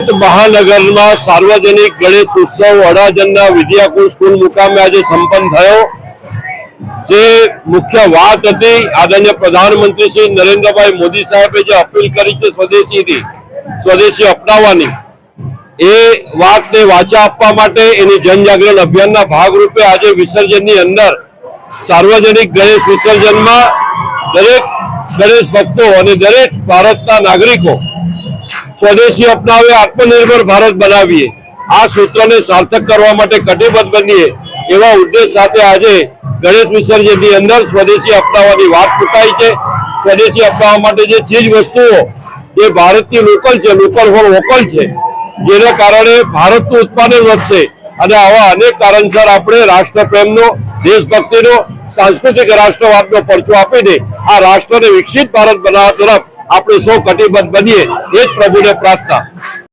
મહાનગરમાં સાર્વજનિક ગણેશ ઉત્સવ અડાજણના વિદ્યાકુલ સ્કૂલ મુકામે આજે સંપન્ન થયો. જે મુખ્ય વાત હતી, આદરણીય પ્રધાનમંત્રી શ્રી નરેન્દ્રભાઈ મોદી સાહેબે જે અપીલ કરી છે સ્વદેશીથી, સ્વદેશી અપનાવવાની, એ વાતને વાચા આપવા માટે એની જનજાગરણ અભિયાનના ભાગરૂપે આજે વિસર્જનની અંદર સાર્વજનિક ગણેશ વિસર્જનમાં દરેક ગણેશ ભક્તો અને દરેક ભારતના નાગરિકો સ્વદેશી અપનાવે, આત્મનિર્ભર ભારત બનાવીએ. આ સૂત્રને સાર્થક કરવા માટે કટિબદ્ધ બનીએ એવા ઉદ્દેશ સાથે આજે ગણેશ વિસર્જનની અંદર સ્વદેશી અપનાવવાની વાત ચૂકાઈ છે. સ્વદેશી અપનાવવા માટે જે ચીજ વસ્તુઓ, એ ભારતની લોકલ છે, લોકલ ફોર વોકલ છે, જેના કારણે ભારતનું ઉત્પાદન વધશે અને આવા અનેક કારણસર આપણે રાષ્ટ્રપ્રેમનો, દેશભક્તિનો, સાંસ્કૃતિક રાષ્ટ્રવાદનો પરચો આપીને આ રાષ્ટ્રને વિકસિત ભારત બનાવવા તરફ આપણે સૌ કટિબદ્ધ બનીએ. એ જ પ્રભુને પ્રાર્થના.